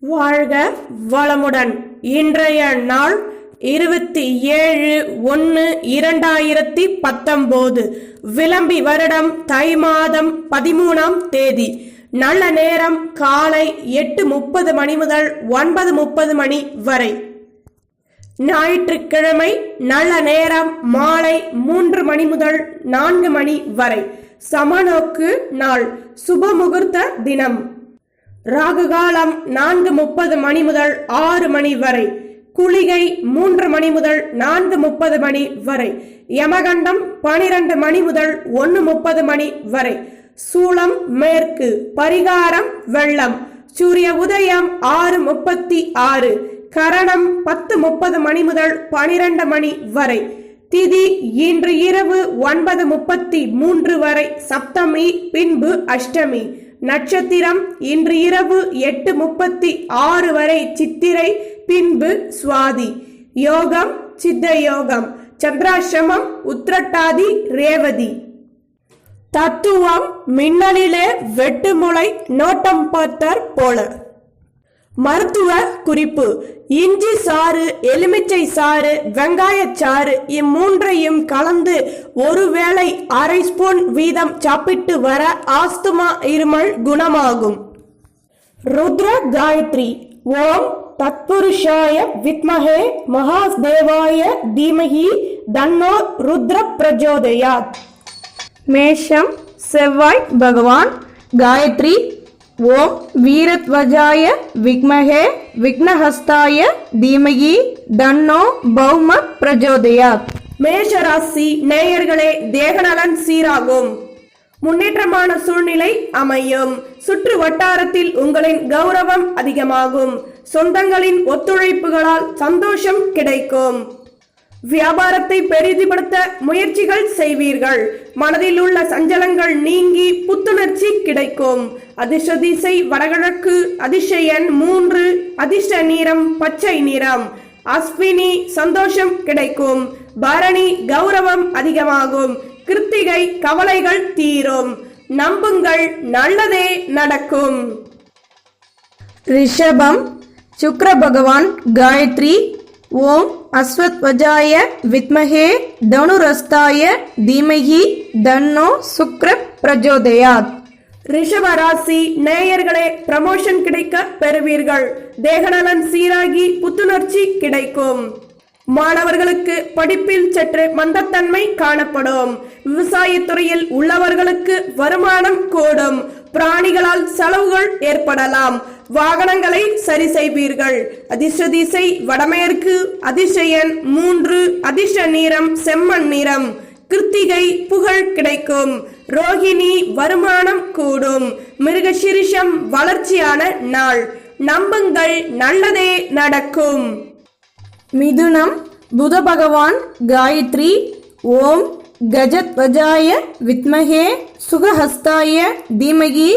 வாழ்க வளமுடன். இன்றைய நாள் இருபத்தி ஏழு ஒன்று இரண்டாயிரத்தி பத்தொம்போது. விளம்பி வருடம் தை மாதம் பதிமூணாம் தேதி. நல்ல நேரம் காலை எட்டு முப்பது மணி முதல் ஒன்பது முப்பது மணி வரை. ஞாயிற்றுக்கிழமை நல்ல நேரம் மாலை மூன்று மணி முதல் நான்கு மணி வரை. சமநோக்கு நாள். சுப முகூர்த்த தினம். ராகு காலம் நான்கு முப்பது மணி முதல் ஆறு மணி வரை. குளிகை மூன்று மணி முதல் நான்கு முப்பது மணி வரை. யமகண்டம் பனிரெண்டு மணி முதல் ஒன்று முப்பது மணி வரை. சூளம் மேற்கு. பரிகாரம் வெள்ளம். சூரிய உதயம் ஆறு முப்பத்தி ஆறு. கரணம் பத்து முப்பது மணி முதல் பனிரெண்டு மணி வரை. திதி இன்று இரவு ஒன்பது முப்பத்தி மூன்று வரை. சப்தமி பின்பு அஷ்டமி. நட்சத்திரம் இன்று இரவு எட்டு முப்பத்தி ஆறு வரை சித்திரை பின்பு சுவாதி. யோகம் சித்த யோகம் சந்திராசிரமம் உத்திரட்டாதி ரேவதி. தத்துவம் மின்னலிலே வெட்டுமுளை நோட்டம் பார்த்தர் போல. மருத்துவ குறிப்பு. இஞ்சி சாறு எலுமிச்சை சாறு வெங்காயச்சாறு இம்மூன்றையும் கலந்து ஒருவேளை அரை ஸ்பூன் வீதம் சாப்பிட்டு வர ஆஸ்துமா இருமல் குணமாகும். ருத்ர காயத்ரி. ஓம் தத்புருஷாய வித்மஹே மகாதேவாய தீமகி தன்னோ ருத்ர பிரஜோதயாத். மேஷம் செவ்வாய் பகவான். காயத்ரி. ஓம் வீரத்வஜாய விக்மகே விக்னஹஸ்தாய தீமகி தன்னோ பௌம பிரஜோதயா மேஷராசி நேயர்களே தேகநலன் சீராகும். முன்னேற்றமான சூழ்நிலை அமையும். சுற்று வட்டாரத்தில் உங்களின் கௌரவம் அதிகமாகும். சொந்தங்களின் ஒத்துழைப்புகளால் சந்தோஷம் கிடைக்கும். வியாபாரத்தை பெரிதிப்படுத்த முயற்சிகள் செய்வீர்கள். மனதில் உள்ள சஞ்சலங்கள் நீங்கி புத்துணர்ச்சி கிடைக்கும். அதிர்ஷ்ட திசை வடகிழக்கு அதிர்ஷயன் மூன்று அதிர்ஷ்ட நிறம் பச்சை நிறம். அஸ்வினி சந்தோஷம் கிடைக்கும். பரணி கௌரவம் அதிகமாகும். கிருத்திகை கவலைகள் தீரும். நம்புங்கள் நல்லதே நடக்கும். ரிஷபம் சுக்ர பகவான் காயத்ரி ஓம் அஸ்வத்வஜாய வித்மகே தனுரஸ்தாய தீமகி தன்னோ சுக்ர பிரஜோதயாத். ரிஷப ராசி நேயர்களே ப்ரமோஷன் கிடைக்க பெறுவீர்கள். தேகநலன் சீராகி புத்துணர்ச்சி கிடைக்கும். மாணவர்களுக்கு படிப்பில் சற்று மந்தத்தன்மை காணப்படும். விவசாயத்துறையில் உள்ளவர்களுக்கு வருமானம் கூடும். பிராணிகளால் செலவுகள் ஏற்படலாம். வாகனங்களை சரி செய்வீர்கள். அதிர்ஷ்ட திசை வடமேற்கு அதிர்ஷ்ட மூன்று அதிர்ஷ்ட நிறம் செம்மண் நிறம். கிருத்திகை புகழ் கிடைக்கும். ரோகிணி வருமானம் கூடும். மிருகசிரிஷம் வளர்ச்சியான நாள். நம்புங்கள் நல்லதே நடக்கும். மிதுனம் புத பகவான் காயத்ரி ஓம் கஜத்வஜாய வித்மகே சுகஹஸ்தாய தீமகி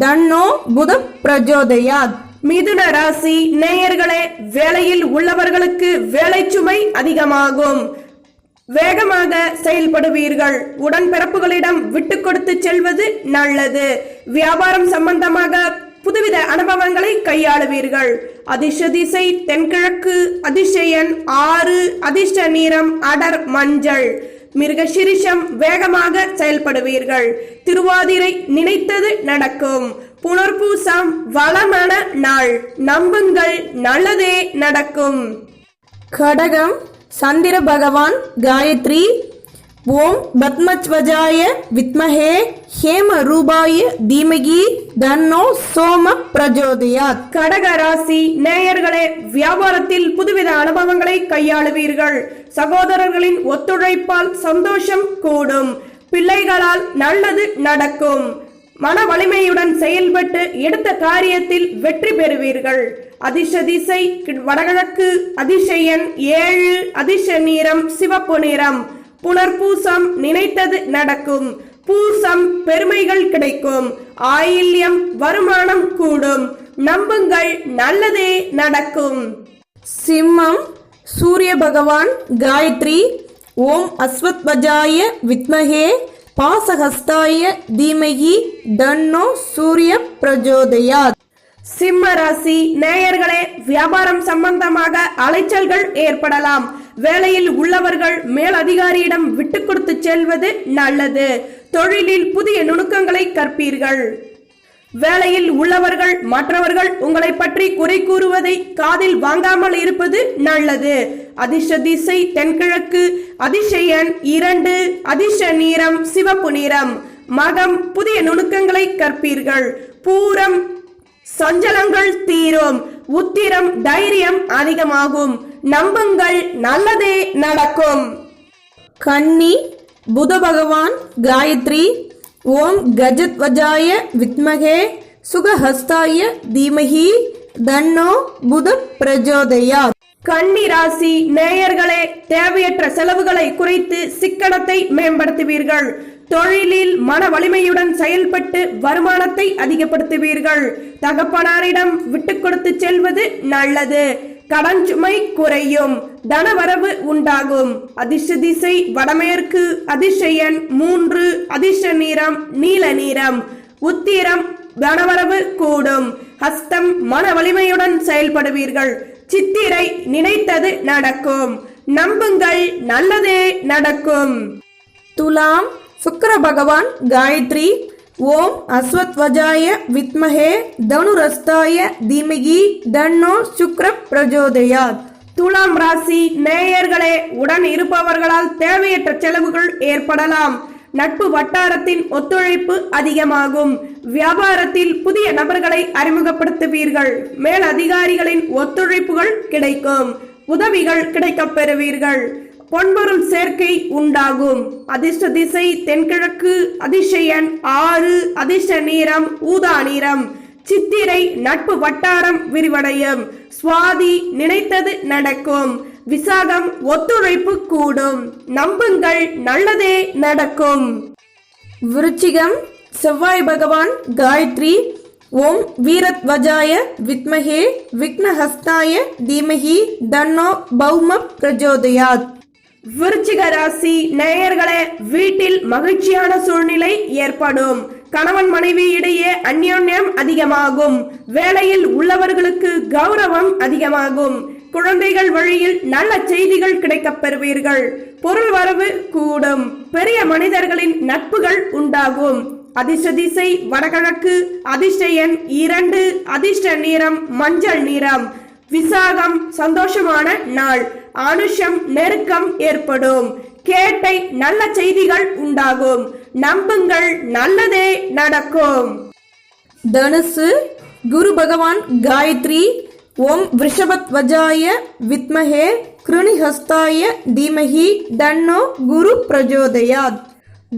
தன்னோ புத பிரஜோதயாத். மிதுன ராசி நேயர்களே வேலையில் உள்ளவர்களுக்கு வேலை சுமை அதிகமாகும். வேகமாக செயல்படுவீர்கள். உடன்பிறப்புகளிடம் விட்டு கொடுத்து செல்வது நல்லது. வியாபாரம் சம்பந்தமாக புதுவித அனுபவங்களை கையாளுவீர்கள். அதிர்ஷ்ட திசை தென்கிழக்கு அதிசயன் ஆறு அதிர்ஷ்ட நிறம் அடர் மஞ்சள். மிருகசிரிஷம் வேகமாக செயல்படுவீர்கள். திருவாதிரை நினைத்தது நடக்கும். புனர்பூசம் வளமான நாள். நம்புங்கள் நல்லதே நடக்கும். கடகம் சந்திர பகவான் காயத்ரி ஓம் பத்மத்வஜாய வித்மஹே ஹேம ரூபாய தீமகி தன்னோ சோம பிரஜோதயா கடக ராசி நேயர்களே வியாபாரத்தில் புதுவித அனுபவங்களை கையாளுவீர்கள். சகோதரர்களின் ஒத்துழைப்பால் சந்தோஷம் கூடும். பிள்ளைகளால் நல்லது நடக்கும். மன வலிமையுடன் செயல்பட்டு எடுத்த காரியத்தில் வெற்றி பெறுவீர்கள். அதிர்ஷ திசை வடகிழக்கு அதிசயன் ஏழு அதிர்ஷ நிறம் சிவப்பு நிறம். புனர்பூசம் நினைத்தது நடக்கும். பூசம் பெருமைகள் கிடைக்கும். ஆயில்யம் வருமானம் கூடும். நம்புங்கள் நல்லதே நடக்கும். சிம்மம் சூரிய பகவான் காயத்ரி ஓம் அஸ்வத்வஜாய வித்மஹே பாசஹஸ்தாய தீமகி தன்னோ சூரிய பிரஜோதயாத். சிம்ம ராசி நேயர்களே வியாபாரம் சம்பந்தமாக அலைச்சல்கள் ஏற்படலாம். வேலையில் உள்ளவர்கள் மேலதிகாரியிடம் விட்டு கொடுத்து செல்வது நல்லது. தொழிலில் புதிய நுணுக்கங்களை கற்பீர்கள். வேலையில் உள்ளவர்கள் மற்றவர்கள் உங்களை பற்றி குறை கூறுவதை காதில் வாங்காமல் இருப்பது நல்லது. அதிர்ஷ்ட திசை தென்கிழக்கு அதிசயன் இரண்டு அதிர்ஷ்ட நீரம் சிவப்பு நிறம். மகம் புதிய நுணுக்கங்களை கற்பீர்கள். பூரம் சஞ்சலங்கள் தீரும். உத்திரம் தைரியம் அதிகமாகும். நம்புங்கள் நல்லதே நடக்கும். கன்னி புத பகவான் காயத்ரி ஓம் கஜத்வஜாய வித்மகே சுகஹஸ்தாய தீமகி தன்னோ புத பிரஜோதயா. கன்னி ராசி நேயர்களே தேவையற்ற செலவுகளை குறைத்து சிக்கனத்தை மேம்படுத்துவீர்கள். தொழிலில் மன வலிமையுடன் செயல்பட்டு வருமானத்தை அதிகப்படுத்துவீர்கள். தகப்பனாரிடம் விட்டு கொடுத்து செல்வது நல்லது. கடன் சுமை குறையும் தனவரவு உண்டாகும். அதிர்ஷ்ட திசை வடமேற்கு அதிர்ஷயன் மூன்று அதிர்ஷ்ட நிறம் நீல நிறம் உத்திரம் தனவரவு கூடும். ஹஸ்தம் மன வலிமையுடன் செயல்படுவீர்கள். சித்திரை நினைத்தது நடக்கும். நம்புங்கள் நல்லதே நடக்கும். துலாம் சுக்கர பகவான் காயத்ரி ஓம் அஸ்வத்வஜாய வித்மஹே தனுரஸ்தாய தீமகி தன்னோ சுக்ர பிரஜோதயாத். துலாம் ராசி நேயர்களே உடன் இருப்பவர்களால் தேவையற்ற செலவுகள் ஏற்படலாம். நட்பு வட்டாரத்தின் ஒத்துழைப்பு அதிகமாகும். வியாபாரத்தில் புதிய நபர்களை அறிமுகப்படுத்துவீர்கள். மேல் அதிகாரிகளின் ஒத்துழைப்புகள் கிடைக்கும். உதவிகள் கிடைக்கப் பெறுவீர்கள் பொன்பொருள் சேர்க்கை உண்டாகும். அதிர்ஷ்ட திசை தென்கிழக்கு அதிர்ஷ்ட ஆறு அதிர்ஷ்ட நீரம் ஊதா நீரம். சித்திரை நட்பு வட்டாரம் விரிவடையும். சுவாதி நினைத்தது நடக்கும். விசாகம் ஒத்துழைப்பு கூடும். நம்புங்கள் நல்லதே நடக்கும். விருச்சிகம் செவ்வாய் பகவான் காயத்ரி. ஓம் வீரத்வஜாய வித்மகே விக்னஹஸ்தாய தீமகி தன்னோ பௌம பிரஜோதயாத். விருச்சிக ராசி நேயர்களே வீட்டில் மகிழ்ச்சியான சூழ்நிலை ஏற்படும். கணவன் மனைவி இடையே அந்யோன்யம் அதிகமாகும். வேலையில் உள்ளவர்களுக்கு கௌரவம் அதிகமாகும். குழந்தைகள் வழியில் நல்ல செய்திகள் கிடைக்கப் பெறுவீர்கள். பொருள் வரவு கூடும். பெரிய மனிதர்களின் நட்புகள் உண்டாகும். அதிர்ஷ்ட திசை வடகிழக்கு அதிர்ஷ்ட எண் இரண்டு அதிர்ஷ்ட நிறம் மஞ்சள் நிறம். விசாகம் சந்தோஷமான நாள். ஆனுஷம் நெருக்கம் ஏற்படும். கேட்டை நல்ல செய்திகள் உண்டாகும். நம்புங்கள் நல்லதே நடக்கும். தனுசு குரு பகவான் காயத்ரி ஓம் ரிஷபத்வஜாய வித்மஹே கிருணிஹஸ்தாய தீமஹி தன்னோ குரு பிரஜோதயாத்.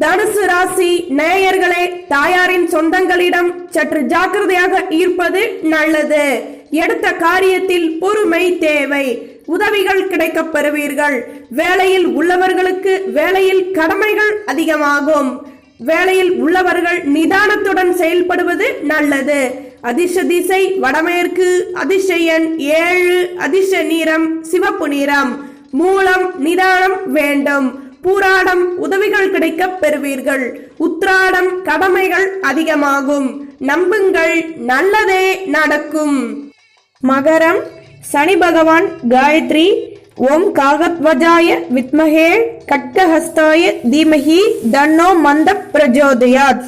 தனுசு ராசி நேயர்களே தாயாரின் சொந்தங்களிடம் சற்று ஜாக்கிரதையாக இருப்பது நல்லது. எடுத்த காரியத்தில் பொறுமை தேவை. உதவிகள் கிடைக்கப் பெறுவீர்கள் வேலையில் உள்ளவர்களுக்கு வேலையில் கடமைகள் அதிகமாகும். வேலையில் உள்ளவர்கள் நிதானத்துடன் செயல்படுவது நல்லது. அதிர்ஷ திசை வடமேற்கு அதிர்ஷயன் ஏழு அதிர்ஷ நிறம் சிவப்பு நிறம். மூலம் நிதானம் வேண்டும். பூராடம் உதவிகள் கிடைக்கப் பெறுவீர்கள் உத்ராடம் கடமைகள் அதிகமாகும். நம்புங்கள் நல்லதே நடக்கும். மகரம் சனி பகவான் காயத்ரி ஓம் காகத்வஜாய வித்மகே கட்கஹஸ்தாய தீமஹி தன்னோ மந்த பிரஜோதயாத்.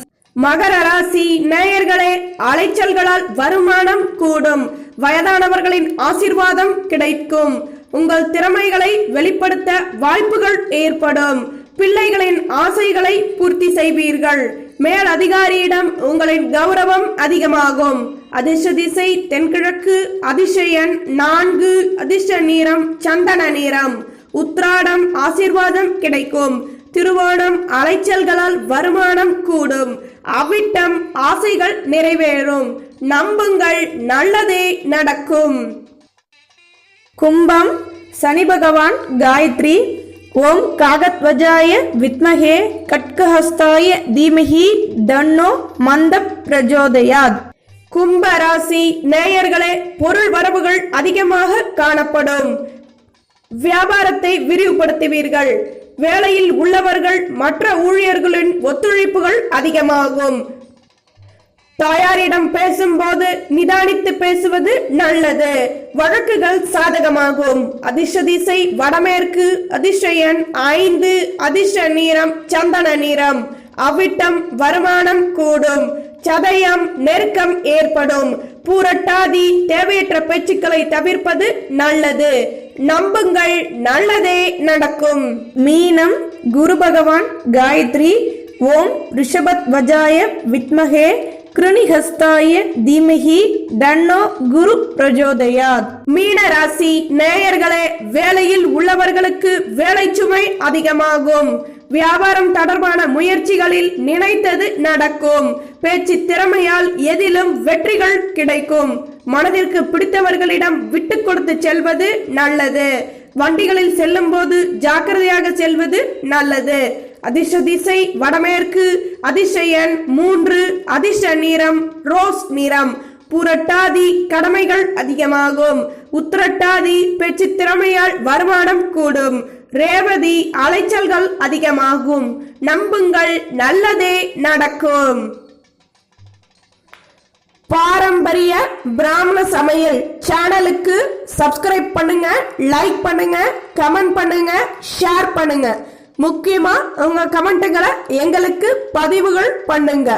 மகர ராசி நேயர்களே அலைச்சல்களால் வருமானம் கூடும். வயதானவர்களின் ஆசீர்வாதம் கிடைக்கும். உங்கள் திறமைகளை வெளிப்படுத்த வாய்ப்புகள் ஏற்படும். பிள்ளைகளின் ஆசைகளை பூர்த்தி செய்வீர்கள். மேல் அதிகாரியிடம் உங்களின் கௌரவம் அதிகமாகும். அதிர்ஷ்ட திசை தென்கிழக்கு அதிர்ஷயன் நான்கு அதிர்ஷ்ட நீரம் சந்தன நிறம். உத்ராடம் ஆசிர்வாதம் கிடைக்கும். திருவோணம் அலைச்சல்களால் வருமானம் கூடும். அவிட்டம் ஆசைகள் நிறைவேறும். நம்புங்கள் நல்லதே நடக்கும். கும்பம் சனி பகவான் காயத்ரி ஓம் காகத்வஜாய வித்மகே கட்கஹஸ்தாய தீமஹி தன்னோ மந்த பிரஜோதயாத். கும்ப ராசி நேயர்களே பொருள் வரவுகள் அதிகமாக காணப்படும். வியாபாரத்தை விரிவுபடுத்துவீர்கள். வேலையில் உள்ளவர்கள் மற்ற ஊழியர்களின் ஒத்துழைப்புகள் அதிகமாகும். தாயாரிடம் பேசும்போது நிதானித்து பேசுவது நல்லது. வழக்குகள் சாதகமாகும். அதிர்ஷ்ட திசை வடமேற்கு அதிர்ஷயன் ஐந்து அதிர்ஷ்ட நிறம் சந்தன நிறம். அவிட்டம் வருமானம் கூடும். சதயம் நெருக்கம் ஏற்படும். பூரட்டாதி தேவையற்ற பேச்சுக்களை தவிர்ப்பது நல்லது. நம்புங்கள் நல்லதே நடக்கும். மீனம் குரு பகவான் காயத்ரி ஓம் ரிஷபத் வஜாய வித்மகே கிருணிஹஸ்தாய தீமகி தன்னோ குரு பிரஜோதயாத். மீன ராசி நேயர்களே வேலையில் உள்ளவர்களுக்கு வேலை சுமை அதிகமாகும். வியாபாரம் தொடர்பான முயற்சிகளில் நினைத்தது நடக்கும். பேச்சு திறமையால் எதிலும் வெற்றிகள் கிடைக்கும். மனதிற்கு பிடித்தவர்களிடம் விட்டு கொடுத்து செல்வது நல்லது. வண்டிகளில் செல்லும் போது ஜாக்கிரதையாக செல்வது நல்லது. அதிர்ஷ்ட திசை வடமேற்கு அதிசயன் மூன்று அதிர்ஷ்ட நிறம் ரோஸ் நிறம். புரட்டாதி கடமைகள் அதிகமாகும். உத்திரட்டாதி பேச்சு திறமையால் வருமானம் கூடும். ரேவதி அலைச்சல்கள் அதிகமாகும். நம்புங்கள் நல்லதே நடக்கும். பாரம்பரிய பிராமண சமையல் சேனலுக்கு சப்ஸ்கிரைப் பண்ணுங்க லைக் பண்ணுங்க கமெண்ட் பண்ணுங்க ஷேர் பண்ணுங்க. முக்கியமா உங்க கமெண்ட்டுகளை எங்களுக்கு பதிவுகள் பண்ணுங்க.